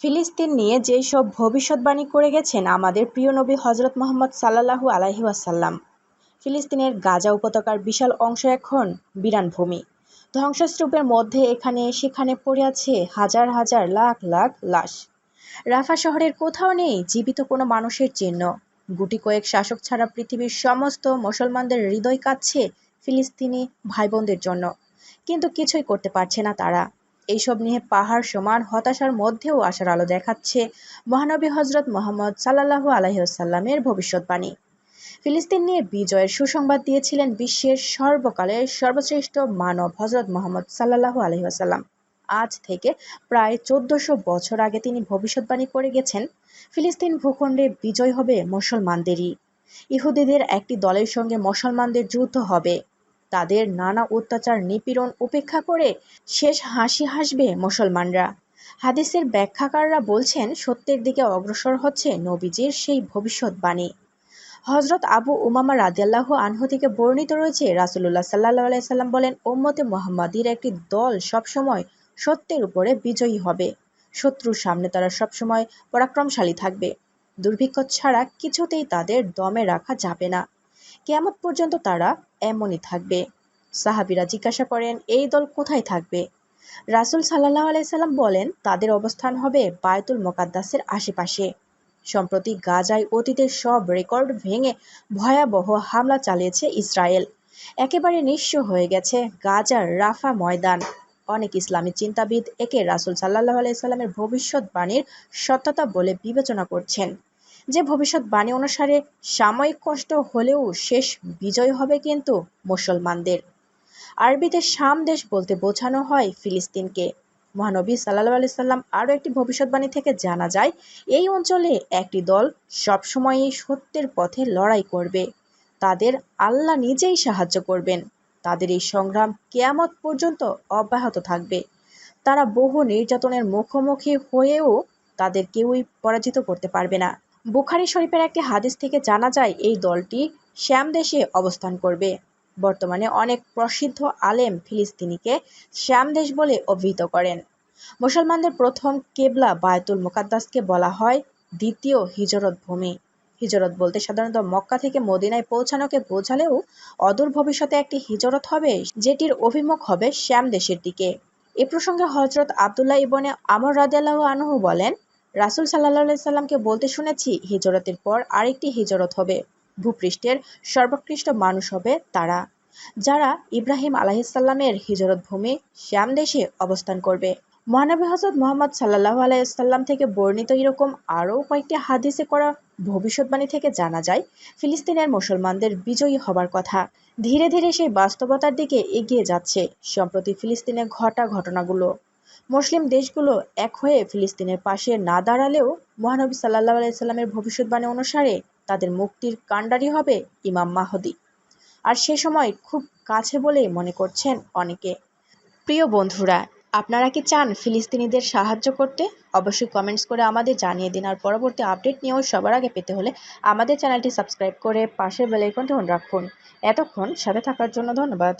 ফিলিস্তিন নিয়ে যেই সব ভবিষ্যদ্বাণী করে গেছেন আমাদের প্রিয় নবী হজরত মোহাম্মদ সাল্লাল্লাহু আলাইহি ওয়াসাল্লাম। ফিলিস্তিনের গাজা উপত্যকার বিশাল অংশ এখন বিরান ভূমি। ধ্বংসস্তূপের মধ্যে এখানে সেখানে পড়ে আছে হাজার হাজার লাখ লাখ লাশ। রাফা শহরের কোথাও নেই জীবিত কোনো মানুষের চিহ্ন। গুটি কয়েক শাসক ছাড়া পৃথিবীর সমস্ত মুসলমানদের হৃদয় কাঁদছে ফিলিস্তিনি ভাই বোনদের জন্য। কিন্তু কিছুই করতে পারছে না তারা। এইসব নিয়ে পাহাড় সমান হতাশার মধ্যেও আশার আলো দেখাচ্ছে মহানবী হজরত মোহাম্মদ সাল্লাহু আলহিহাসাল্লামের ভবিষ্যৎবাণী। ফিলিস্তিন নিয়ে বিজয়ের সুসংবাদ দিয়েছিলেন বিশ্বের সর্বকালের সর্বশ্রেষ্ঠ মানব হজরত মোহাম্মদ সাল্লাহু আলহিহাসাল্লাম আজ থেকে প্রায় চোদ্দশো বছর আগে তিনি ভবিষ্যৎবাণী করে গেছেন, ফিলিস্তিন ভূখণ্ডে বিজয় হবে মুসলমানদেরই। ইহুদিদের একটি দলের সঙ্গে মুসলমানদের যুদ্ধ হবে। তাদের নানা অত্যাচার, নিপীড়ন উপেক্ষা করে শেষ হাসি হাসবে মুসলমানরা। হাদিসের ব্যাখ্যাকাররা বলছেন, সত্যের দিকে অগ্রসর হচ্ছে নবীজির সেই ভবিষ্যৎবাণী। হজরত আবু উমামা রাদিয়াল্লাহ আনহু থেকে বর্ণিত রয়েছে রাসুল্লাহ সাল্লাহ আলাইসাল্লাম বলেন ওম্মতে মোহাম্মদীর একটি দল সবসময় সত্যের উপরে বিজয়ী হবে। শত্রুর সামনে তারা সবসময় পরাক্রমশালী থাকবে। দুর্ভিক্ষ ছাড়া কিছুতেই তাদের দমে রাখা যাবে না। কেমন পর্যন্ত তারা এমনই থাকবে। সাহাবিরা জিজ্ঞাসা করেন, এই দল কোথায় থাকবে? রাসুল সাল্লাহ আলাইসাল্লাম বলেন, তাদের অবস্থান হবে বায়তুল মোকাদ্দাসের আশেপাশে। সম্প্রতি গাজায় অতীতের সব রেকর্ড ভেঙে ভয়াবহ হামলা চালিয়েছে ইসরায়েল। একেবারে নিঃস্ব হয়ে গেছে গাজার রাফা ময়দান। অনেক ইসলামী চিন্তাবিদ একে রাসুল সাল্লাহ আলাইসাল্লামের ভবিষ্যৎবাণীর সত্যতা বলে বিবেচনা করছেন। যে ভবিষ্যৎবাণী অনুসারে সাময়িক কষ্ট হলেও শেষ বিজয় হবে কিন্তু মুসলমানদের। আরবিতে শাম দেশ বলতে বোঝানো হয় ফিলিস্তিনকে। মহানবী সাল্লাহ আলি সাল্লাম আরও একটি ভবিষ্যৎবাণী থেকে জানা যায়, এই অঞ্চলে একটি দল সবসময়ই সত্যের পথে লড়াই করবে। তাদের আল্লাহ নিজেই সাহায্য করবেন। তাদের এই সংগ্রাম কেয়ামত পর্যন্ত অব্যাহত থাকবে। তারা বহু নির্যাতনের মুখোমুখি হয়েও তাদের কেউই পরাজিত করতে পারবে না। বুখারি শরীফের একটি হাদিস থেকে জানা যায়, এই দলটি শ্যাম দেশে অবস্থান করবে। বর্তমানে অনেক প্রসিদ্ধ আলেম ফিলিস্তিনিকে শ্যাম দেশ বলে অভিহিত করেন। মুসলমানদের প্রথম কেবলা বায়তুল মোকাদ্দাসকে বলা হয় দ্বিতীয় হিজরত ভূমি। হিজরত বলতে সাধারণত মক্কা থেকে মদিনায় পৌঁছানোকে বোঝালেও অদূর ভবিষ্যতে একটি হিজরত হবে, যেটির অভিমুখ হবে শ্যাম দেশের দিকে। এ প্রসঙ্গে হজরত আবদুল্লাহ ইবনে আমর রাদিয়াল্লাহ আনহু বলেন রাসুল সাল্লাহ সাল্লামকে বলতে শুনেছি, হিজরতের পর আরেকটি হিজরত হবে। ভূপৃষ্ঠের সর্বোৎকৃষ্ট মানুষ হবে তারা, যারা ইব্রাহিম আলাহিসাল্লামের হিজরত ভূমি শ্যাম দেশে অবস্থান করবে। মহানবী হজরত মোহাম্মদ সাল্লাহ আলাইসাল্লাম থেকে বর্ণিত এরকম আরও কয়েকটি হাদিসে করা ভবিষ্যৎবাণী থেকে জানা যায়, ফিলিস্তিনের মুসলমানদের বিজয়ী হবার কথা। ধীরে ধীরে সেই বাস্তবতার দিকে এগিয়ে যাচ্ছে, সম্প্রতি ফিলিস্তিনে ঘটা ঘটনাগুলো। মুসলিম দেশগুলো এক হয়ে ফিলিস্তিনের পাশে না দাঁড়ালেও মহানবী সাল্লাহ আলাইসাল্লামের ভবিষ্যৎবাণী অনুসারে তাদের মুক্তির কাণ্ডারি হবে ইমাম মাহদি। আর সে সময় খুব কাছে বলেই মনে করছেন অনেকে। প্রিয় বন্ধুরা, আপনারা কি চান ফিলিস্তিনিদের সাহায্য করতে? অবশ্যই কমেন্টস করে আমাদের জানিয়ে দিন, আর পরবর্তী আপডেট নিয়েও সবার আগে পেতে হলে আমাদের চ্যানেলটি সাবস্ক্রাইব করে পাশের বেলাইকনটি অন রাখুন। এতক্ষণ সাথে থাকার জন্য ধন্যবাদ।